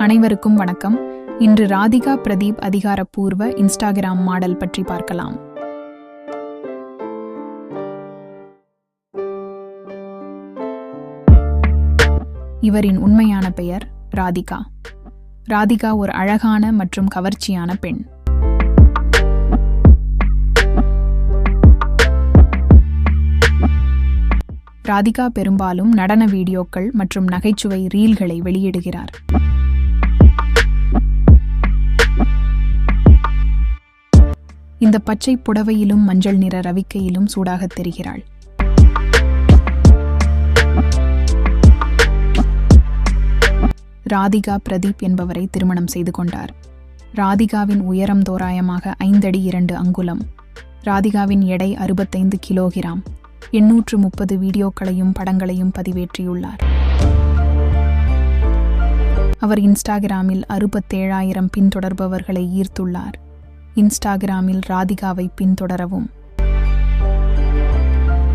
அனைவருக்கும் வணக்கம். இன்று ராதிகா பிரதீப் அதிகாரப்பூர்வ இன்ஸ்டாகிராம் மாடல் பற்றி பார்க்கலாம். இவரின் உண்மையான பெயர் ராதிகா. ராதிகா ஒரு அழகான மற்றும் கவர்ச்சியான பெண். ராதிகா பெரும்பாலும் நடன வீடியோக்கள் மற்றும் நகைச்சுவை ரீல்களை வெளியிடுகிறார். இந்த பச்சை புடவையிலும் மஞ்சள் நிற ரவிக்கையிலும் சூடாகத் தெரிகிறாள். ராதிகா பிரதீப் என்பவரை திருமணம் செய்து கொண்டார். ராதிகாவின் உயரம் தோராயமாக ஐந்தடி இரண்டு அங்குலம். ராதிகாவின் எடை அறுபத்தைந்து கிலோகிராம். எண்ணூற்று முப்பது வீடியோக்களையும் படங்களையும் பதிவேற்றியுள்ளார். அவர் இன்ஸ்டாகிராமில் அறுபத்தேழாயிரம் பின்தொடர்பவர்களை ஈர்த்துள்ளார். இன்ஸ்டாகிராமில் ராதிகாவை பின்தொடரவும்.